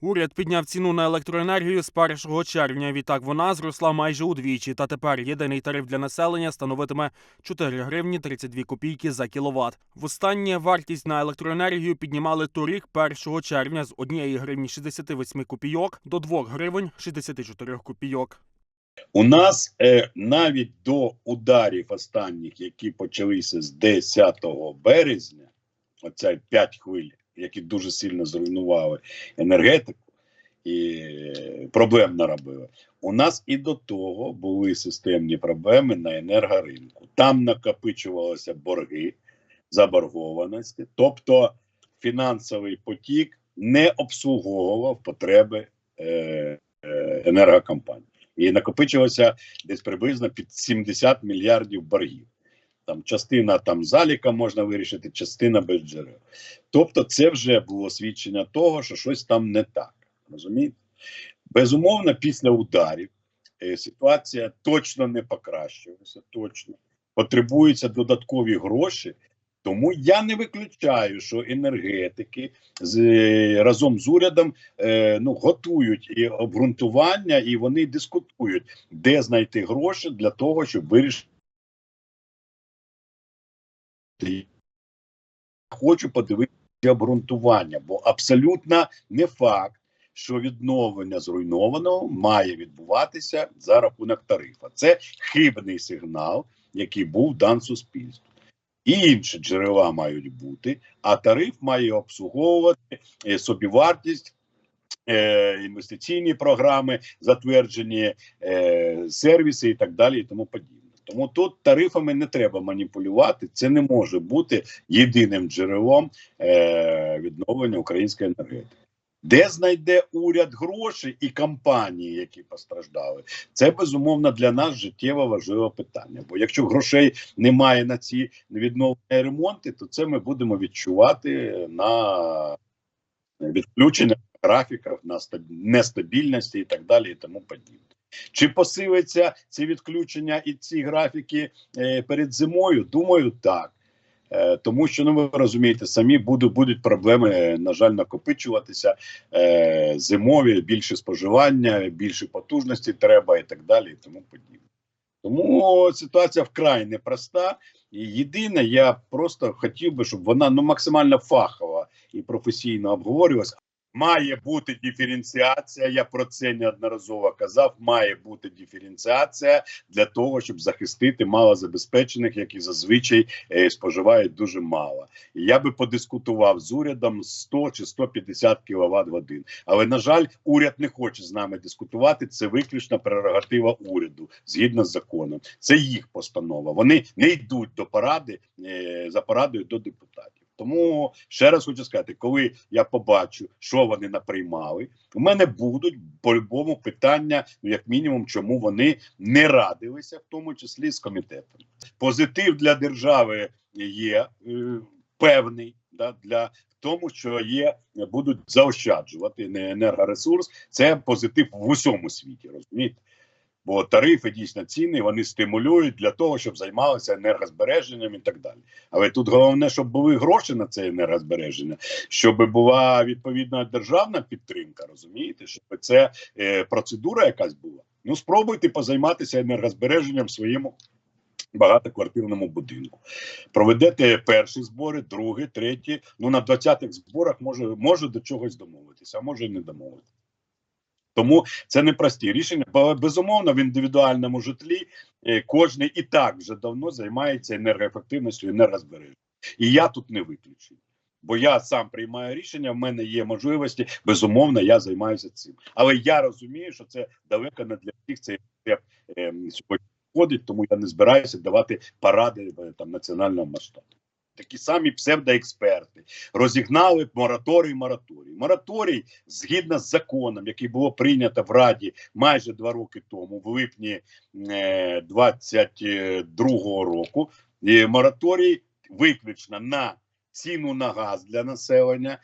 Уряд підняв ціну на електроенергію з 1 червня. Відтак вона зросла майже удвічі. Та тепер єдиний тариф для населення становитиме 4 гривні 32 копійки за кіловат. Востаннє вартість на електроенергію піднімали торік 1 червня з 1 гривні 68 копійок до 2 гривень 64 копійок. У нас е, навіть до ударів останніх, які почалися з 10 березня, оця 5 хвиль, які дуже сильно зруйнували енергетику і проблем наробили. У нас і до того були системні проблеми на енергоринку. Там накопичувалися борги, заборгованості, тобто фінансовий потік не обслуговував потреби е, е, енергокомпаній. І накопичилося десь приблизно під 70 мільярдів боргів. Там частина там заліка можна вирішити, частина без джерел. Тобто, це вже було свідчення того, що щось там не так. Розумієте? Безумовно, після ударів е, ситуація точно не покращилася. Точно потребуються додаткові гроші. Тому я не виключаю, що енергетики з, е, разом з урядом е, ну, готують і обґрунтування, і вони дискутують, де знайти гроші для того, щоб вирішити. Хочу подивитися обґрунтування, бо абсолютно не факт, що відновлення зруйнованого має відбуватися за рахунок тарифа. Це хибний сигнал, який був дан суспільству. І інші джерела мають бути, а тариф має обслуговувати е, собівартість, е, інвестиційні програми, затверджені е, сервіси і так далі, і тому подібне. Тому тут тарифами не треба маніпулювати. Це не може бути єдиним джерелом е, відновлення української енергетики. Де знайде уряд гроші і компанії, які постраждали, це безумовно для нас життєво важливе питання. Бо якщо грошей немає на ці відновлення ремонти, то це ми будемо відчувати на відключення графіках, на стаб- нестабільності і так далі, і тому подібне. Чи посилиться ці відключення і ці графіки е, перед зимою? Думаю, так. Е, тому що ну ви розумієте, самі будуть, будуть проблеми, е, на жаль, накопичуватися зимові, більше споживання, більше потужності треба і так далі, і тому подібне. Тому ситуація вкрай непроста. І єдине, я просто хотів би, щоб вона ну максимально фахова і професійно обговорювалася. Має бути диференціація. Я про це неодноразово казав. Має бути диференціація для того, щоб захистити малозабезпечених, які зазвичай е, споживають дуже мало. Я би подискутував з урядом 100 чи 150 кВт годин. Але на жаль, уряд не хоче з нами дискутувати. Це виключно прерогатива уряду згідно з законом. Це їх постанова. Вони не йдуть до поради е, за порадою до депутатів. Тому ще раз хочу сказати, коли я побачу, що вони наприймали, у мене будуть по-любому питання, ну як мінімум, чому вони не радилися, в тому числі з комітетом. Позитив для держави є е, певний. Да, для тому, що є, будуть заощаджувати не енергоресурс, це позитив в усьому світі, розумієте? Бо тарифи дійсно цінні, вони стимулюють для того, щоб займалися енергозбереженням і так далі. Але тут головне, щоб були гроші на це енергозбереження, щоб була відповідна державна підтримка, розумієте, щоб це е, процедура якась була. Ну спробуйте позайматися енергозбереженням в своєму багатоквартирному будинку. Проведете перші збори, другі, треті. Ну на 20-х зборах може, може до чогось домовитися, а може і не домовитися. Тому це не прості рішення. Бо, Безумовно, в індивідуальному житлі е, кожен і так вже давно займається енергоефективністю, енергозбереженням. І я тут не виключений. Бо я сам приймаю рішення, в мене є можливості. Безумовно, я займаюся цим. Але я розумію, що це далеко не для всіх це е, сьогодні входить, тому я не збираюся давати поради е, там національного масштабу. Такі самі псевдоексперти розігнали мораторій, мораторій. Мораторій, згідно з законом, який було прийнято в Раді майже два роки тому, в липні е, 22-го року, і мораторій виключно на ціну на газ для населення,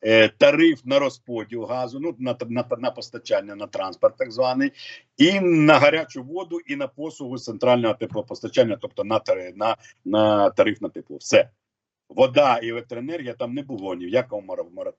е, тариф на розподіл газу, ну на, на, на постачання на транспорт, так званий, і на гарячу воду, і на послугу центрального теплопостачання, тобто на, на, на тариф на тепло. Все. Вода і електроенергія там не було ні в якому мора- мораторії.